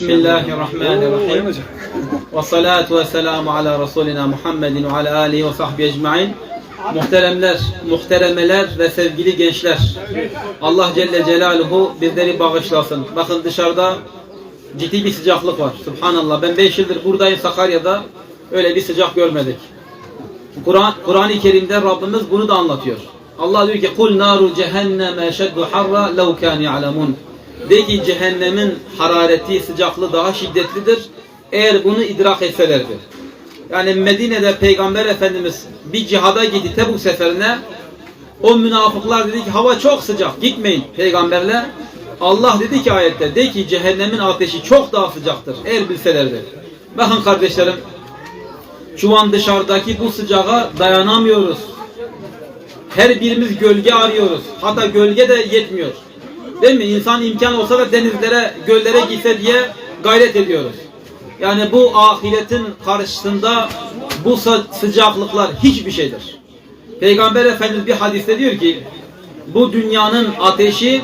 Bismillahirrahmanirrahim. Ve salatu ve selamu ala Resulina Muhammedin ve ala alihi ve sahbihi ecmain. Muhteremler, muhteremeler ve sevgili gençler. Allah Celle Celaluhu bizleri bağışlasın. Bakın dışarıda ciddi bir sıcaklık var. Subhanallah. Ben 5 yıldır buradayım Sakarya'da. Öyle bir sıcak görmedik. Kur'an Kur'an-ı Kerim'de Rabbimiz bunu da anlatıyor. Allah diyor ki kul naru cehenneme eşeddu harra lev kânu ya'lemun. De ki cehennemin harareti, sıcaklığı daha şiddetlidir. Eğer bunu idrak etselerdi. Yani Medine'de Peygamber Efendimiz bir cihada gitti Tebuk seferine. O münafıklar dedi ki hava çok sıcak gitmeyin peygamberle. Allah dedi ki ayette de ki cehennemin ateşi çok daha sıcaktır eğer bilselerdi. Bakın kardeşlerim şu an dışarıdaki bu sıcağa dayanamıyoruz. Her birimiz gölge arıyoruz. Hatta gölge de yetmiyor. Değil mi? İnsan imkan olsa da denizlere, göllere gitse diye gayret ediyoruz. Yani bu ahiretin karşısında bu sı- sıcaklıklar hiçbir şeydir. Peygamber Efendimiz bir hadiste diyor ki bu dünyanın ateşi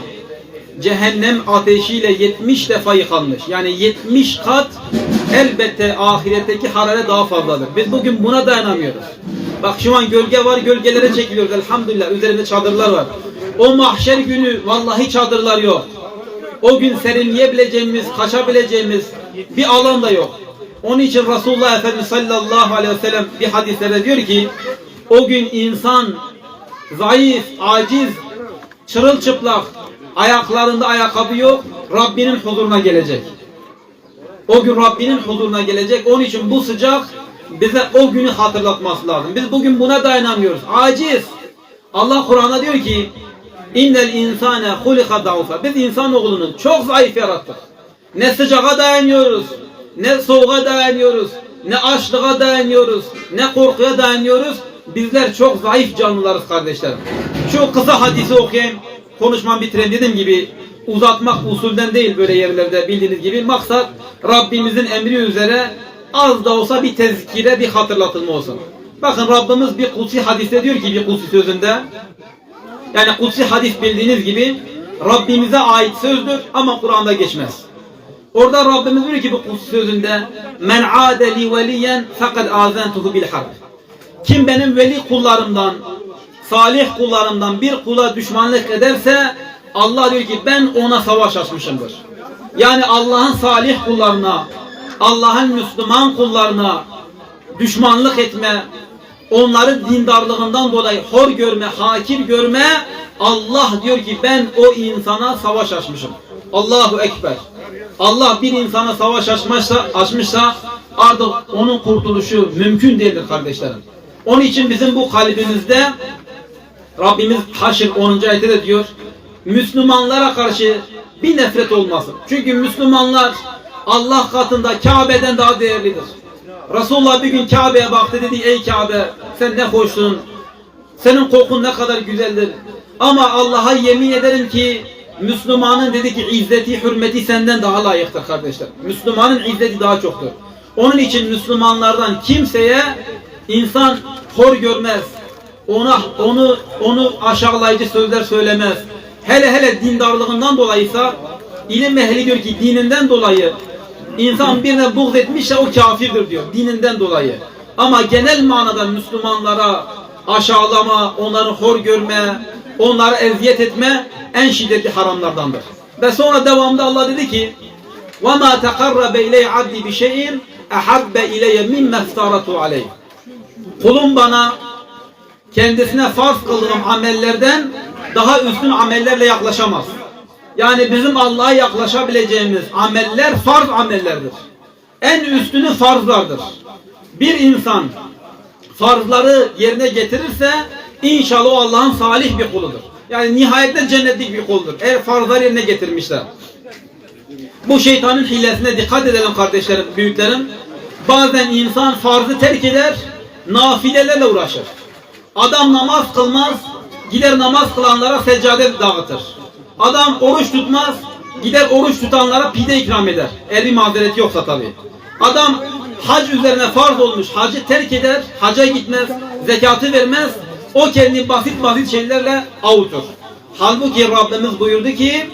cehennem ateşiyle 70 defa yıkanmış. Yani 70 kat elbette ahiretteki hararet daha fazladır. Biz bugün buna dayanamıyoruz. Bak şu an gölge var, gölgelere çekiliyoruz elhamdülillah. Üzerinde çadırlar var. O mahşer günü vallahi çadırlar yok. O gün serinleyebileceğimiz, kaçabileceğimiz bir alan da yok. Onun için Resulullah Efendimiz sallallahu aleyhi ve sellem bir hadislerde diyor ki o gün insan zayıf, aciz, çırılçıplak, ayaklarında ayakkabı yok, Rabbinin huzuruna gelecek. O gün Rabbinin huzuruna gelecek. Onun için bu sıcak bize o günü hatırlatması lazım. Biz bugün buna dayanamıyoruz. Aciz. Allah Kur'an'a diyor ki İnnel insane hulika daufa. Biz insanoğlunun çok zayıf yarattık. Ne sıcağa dayanıyoruz, ne soğuğa dayanıyoruz, ne açlığa dayanıyoruz, ne korkuya dayanıyoruz. Bizler çok zayıf canlılarız kardeşlerim. Şu kısa hadisi okuyayım, konuşmamı bitireyim dediğim gibi uzatmak usulden değil böyle yerlerde bildiğiniz gibi. Maksat Rabbimizin emri üzere az da olsa bir tezkire, bir hatırlatılma olsun. Bakın Rabbimiz bir kutsi hadiste diyor ki bir kutsi sözünde yani kutsi hadis bildiğiniz gibi Rabbimize ait sözdür ama Kur'an'da geçmez. Orada Rabbimiz diyor ki bu kutsi sözünde men adeli veliyen fakat azentuhu bil harb. Kim benim veli kullarımdan, salih kullarımdan bir kula düşmanlık ederse Allah diyor ki ben ona savaş açmışımdır. Yani Allah'ın salih kullarına, Allah'ın Müslüman kullarına düşmanlık etme, onları dindarlığından dolayı hor görme, hakir görme Allah diyor ki ben o insana savaş açmışım. Allahu Ekber. Allah bir insana savaş açmışsa, açmışsa artık onun kurtuluşu mümkün değildir kardeşlerim. Onun için bizim bu kalbimizde Rabbimiz Haşr 10. ayette de diyor Müslümanlara karşı bir nefret olmasın. Çünkü Müslümanlar Allah katında Kabe'den daha değerlidir. Resulullah bir gün Kabe'ye baktı dedi ey Kabe sen ne hoşsun. Senin kokun ne kadar güzeldir. Ama Allah'a yemin ederim ki Müslümanın dedi ki izzeti, hürmeti senden daha layıktır kardeşler. Müslümanın izzeti daha çoktur. Onun için Müslümanlardan kimseye insan hor görmez. Ona onu onu aşağılayıcı sözler söylemez. Hele hele dindarlığından dolayıysa ilim ehli diyor ki dininden dolayı İnsan birine buğz etmişse o kafirdir diyor dininden dolayı. Ama genel manada Müslümanlara aşağılama, onları hor görme, onlara eziyet etme en şiddetli haramlardandır. Ve sonra devamında Allah dedi ki وَمَا تَقَرَّبَ اِلَيْ عَبْدِ بِشَيْءٍ اَحَبَّ اِلَيَّ مِمَّ اَفْتَارَتُ عَلَيْهِ Kulum bana kendisine farz kıldığım amellerden daha üstün amellerle yaklaşamaz. Yani bizim Allah'a yaklaşabileceğimiz ameller farz amellerdir. En üstünü farzlardır. Bir insan farzları yerine getirirse inşallah o Allah'ın salih bir kuludur. Yani nihayette cennetlik bir kuludur. Eğer farzları yerine getirmişler. Bu şeytanın hilesine dikkat edelim kardeşlerim, büyüklerim. Bazen insan farzı terk eder, nafilelerle uğraşır. Adam namaz kılmaz, gider namaz kılanlara seccade dağıtır. Adam oruç tutmaz, gider oruç tutanlara pide ikram eder. Bir mazereti yoksa tabii. Adam hac üzerine farz olmuş, hacı terk eder, haca gitmez, zekatı vermez. O kendi basit basit şeylerle avutur. Halbuki Rabbimiz buyurdu ki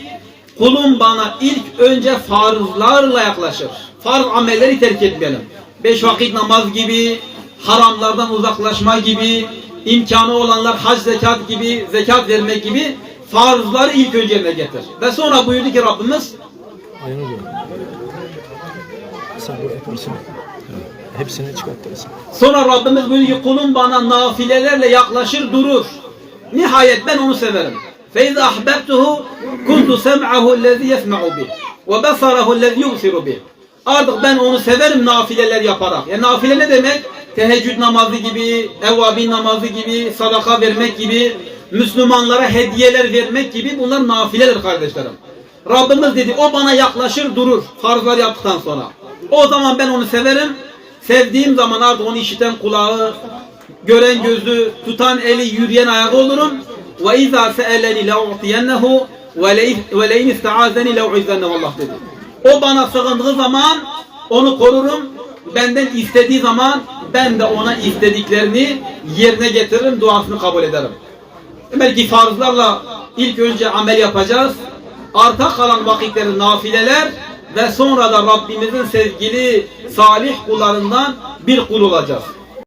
kulum bana ilk önce farzlarla yaklaşır. Farz amelleri terk etmeyelim. Beş vakit namaz gibi, haramlardan uzaklaşma gibi, imkanı olanlar hac zekat gibi, zekat vermek gibi farzları ilk önce yerine getir. Ve sonra buyurdu ki Rabbimiz Aynen öyle. Sen bu yaparsın. Hepsini çıkartırsın. Sonra Rabbimiz buyuruyor ki kulum bana nafilelerle yaklaşır durur. Nihayet ben onu severim. فَاِذَا أَحْبَبْتُهُ كُنْتُ سَمْعَهُ الَّذ۪ي يَسْمَعُ بِهِ وَبَصَرَهُ الَّذ۪ي يُبْصِرُ بِهِ Artık ben onu severim nafileler yaparak. Yani nafile ne demek? Teheccüd namazı gibi, evvabin namazı gibi, sadaka vermek gibi, Müslümanlara hediyeler vermek gibi bunlar nafiledir kardeşlerim. Rabbimiz dedi o bana yaklaşır durur farzlar yaptıktan sonra. O zaman ben onu severim. Sevdiğim zaman artık onu işiten kulağı, gören gözü, tutan eli, yürüyen ayağı olurum. Ve izâ se'eleni le'u'tiyennehu ve le'in iste'azeni le'u'izzennehu Allah dedi. O bana sığındığı zaman onu korurum. Benden istediği zaman ben de ona istediklerini yerine getiririm, duasını kabul ederim. Demek ki farzlarla ilk önce amel yapacağız. Arta kalan vakitleri nafileler ve sonra da Rabbimizin sevgili salih kullarından bir kul olacağız.